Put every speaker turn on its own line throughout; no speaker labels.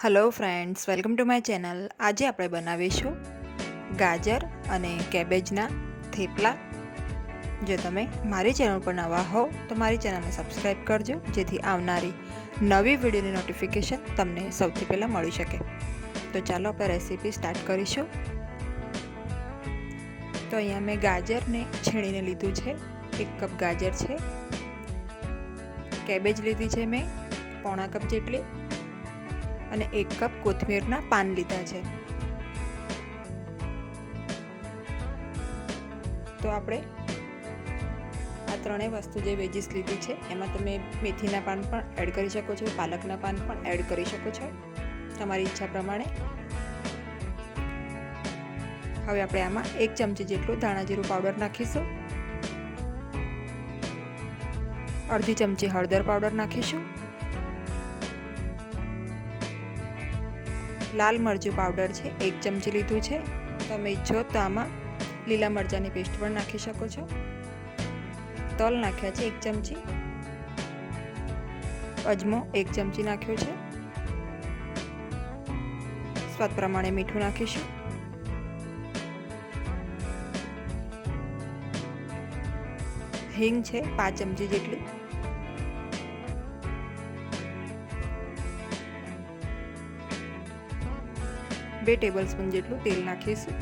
Hello friends welcome to my channel આજે આપણે બનાવીશું ગાજર અને કેબેજના થેપલા. જો તમે મારી ચેનલ પર નવા હો, તો મારી ચેનલને સબસ્ક્રાઈબ કરજો, જેથી આવનારી નવી વિડીયોની નોટિફિકેશન તમને સૌથી પહેલાં મળી શકે. તો ચાલો આપણે રેસીપી સ્ટાર્ટ કરીશું. તો અહીંયા મેં ગાજરને છીણીને લીધું છે. એક કપ ગાજર છે. કેબેજ લીધી છે મેં, પોણા કપ જેટલી. અને એક કપ કોથમીરના પાન લીધા છે. તો આપણે આ ત્રણેય વસ્તુ જે વેજીસ લીધી છે, એમાં તમે મેથીના પાન પણ એડ કરી શકો છો, પાલકના પાન પણ એડ કરી શકો છો, તમારી ઈચ્છા પ્રમાણે. હવે આપણે આમાં એક ચમચી જેટલું ધાણા જીરું પાવડર નાખીશું. અડધી ચમચી હળદર પાવડર નાખીશું. લાલ મરચું પાવડર છે, એક ચમચી લીધું છે. તમે ઈચ્છો તો આમાં લીલા મરચાંની પેસ્ટ પણ નાખી શકો છો. તલ નાખ્યા છે એક ચમચી. અજમો એક ચમચી નાખ્યો છે. સ્વાદ પ્રમાણે મીઠું નાખીશું. હિંગ છે પાંચ ચમચી જેટલી. બે ટેબલ સ્પૂન જેટલું તેલ નાખીશું.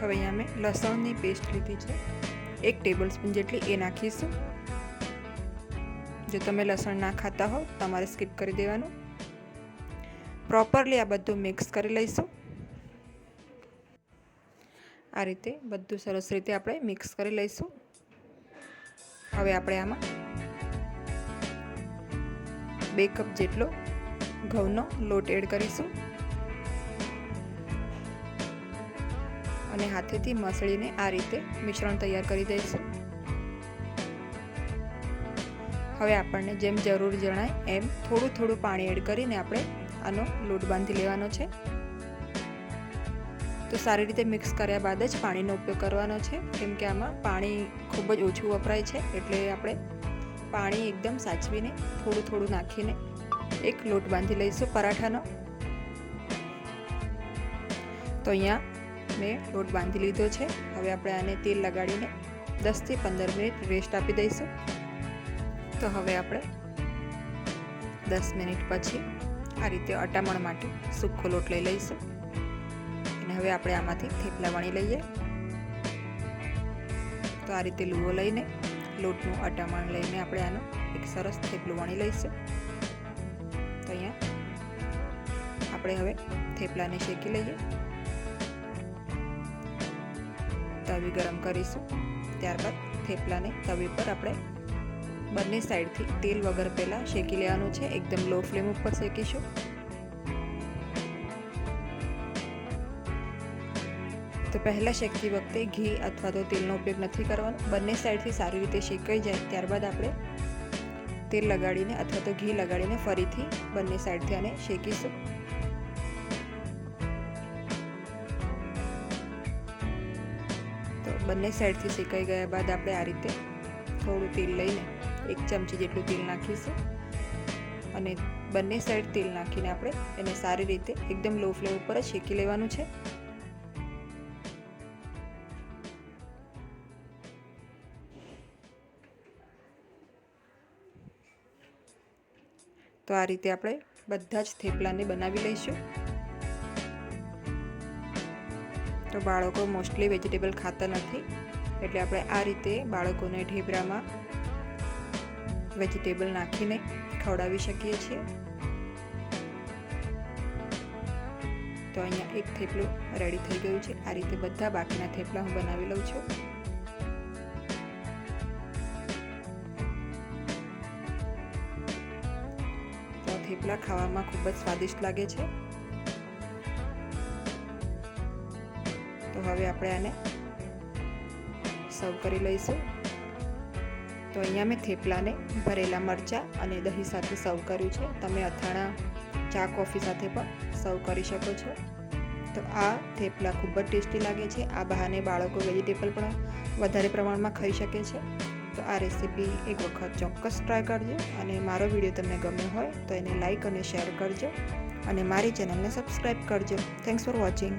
હવે અહીંયા મેં લસણની પેસ્ટ લીધી છે. એક ટેબલ સ્પૂન જેટલી એ નાખીશું. જો તમે લસણ ના ખાતા હો તમારે સ્કીપ કરી દેવાનું. પ્રોપરલી આ બધું મિક્સ કરી લઈશું. આ રીતે બધું સરસ રીતે આપણે મિક્સ કરી લઈશું. હવે આપણે આમાં બે કપ જેટલો ઘઉંનો લોટ એડ કરીશું. અને હાથેથી મસળીને આ રીતે મિશ્રણ તૈયાર કરી દઈશું. હવે આપણને જેમ જરૂર જણાય એમ થોડું થોડું પાણી એડ કરીને આપણે આનો લોટ બાંધી લેવાનો છે. તો સારી રીતે મિક્સ કર્યા બાદ જ પાણીનો ઉપયોગ કરવાનો છે. કેમ કે આમાં પાણી ખૂબ જ ઓછું વપરાય છે, એટલે આપણે પાણી એકદમ સાચવીને, થોડું થોડું નાખીને એક લોટ બાંધી લઈશું પરાઠાનો. તો અહીંયા મેં લોટ બાંધી લીધો છે. હવે આપણે આને તેલ લગાડીને દસથી પંદર મિનિટ રેસ્ટ આપી દઈશું. તો હવે આપણે દસ મિનિટ પછી આ રીતે અટામણ માટે સૂકો લોટ લઈ લઈશું. હવે આપણે આમાંથી થેપલા વણી લઈએ. તો આ રીતે લૂવો લઈને, લોટનું અટામણ લઈને આપણે આનો એક સરસ થેપલું વણી લઈશું. તો અહીંયા આપણે હવે થેપલાને શેકી લઈએ. તવી ગરમ કરીશું. ત્યારબાદ થેપલાને તવી પર આપણે બંને સાઈડથી તેલ વગર પહેલાં શેકી લેવાનું છે. એકદમ લો ફ્લેમ ઉપર શેકીશું. તો પહેલાં શેકતી વખતે ઘી અથવા તો તેલનો ઉપયોગ નથી કરવાનો. બંને સાઈડથી સારી રીતે શેકાઈ જાય ત્યારબાદ આપણે તેલ લગાડીને અથવા તો ઘી લગાડીને ફરીથી બંને સાઈડથી આને શેકીશું. તો બંને સાઈડથી શેકાઈ ગયા બાદ આપણે આ રીતે થોડું તેલ લઈને એક ચમચી જેટલું તેલ નાખીશું. અને બંને સાઈડ તેલ નાખીને આપણે એને સારી રીતે એકદમ લો ફ્લેમ ઉપર જ શેકી લેવાનું છે. તો આ રીતે આપણે બધા જ થેપલાને બનાવી લઈશું. તો બાળકો મોસ્ટલી વેજીટેબલ ખાતા નથી, એટલે આપણે આ રીતે બાળકોને ઢેબરામાં વેજીટેબલ નાખીને ખવડાવી શકીએ છીએ. તો અહીંયા એક થેપલું રેડી થઈ ગયું છે. આ રીતે બધા બાકીના થેપલા હું બનાવી લઉં છું. થેપલા ખાવામાં ખૂબ જ સ્વાદિષ્ટ લાગે છે. તો હવે આપણે આને સર્વ કરી લઈશું. તો અહીંયા મેં થેપલાને ભરેલા મરચાં અને દહીં સાથે સર્વ કર્યું છે. તમે અથાણા, ચા, કોફી સાથે પણ સર્વ કરી શકો છો. તો આ થેપલા ખૂબ જ ટેસ્ટી લાગે છે. આ બહાને બાળકો વેજીટેબલ પણ વધારે પ્રમાણમાં ખાઈ શકે છે. તો આ રેસીપી એક વખત ચોક્કસ ટ્રાય કરજો અને મારો વીડિયો તમને ગમ્યો હોય તો એને લાઇક અને શેર કરજો અને મારી ચેનલને સબસ્ક્રાઈબ કરજો. Thanks for watching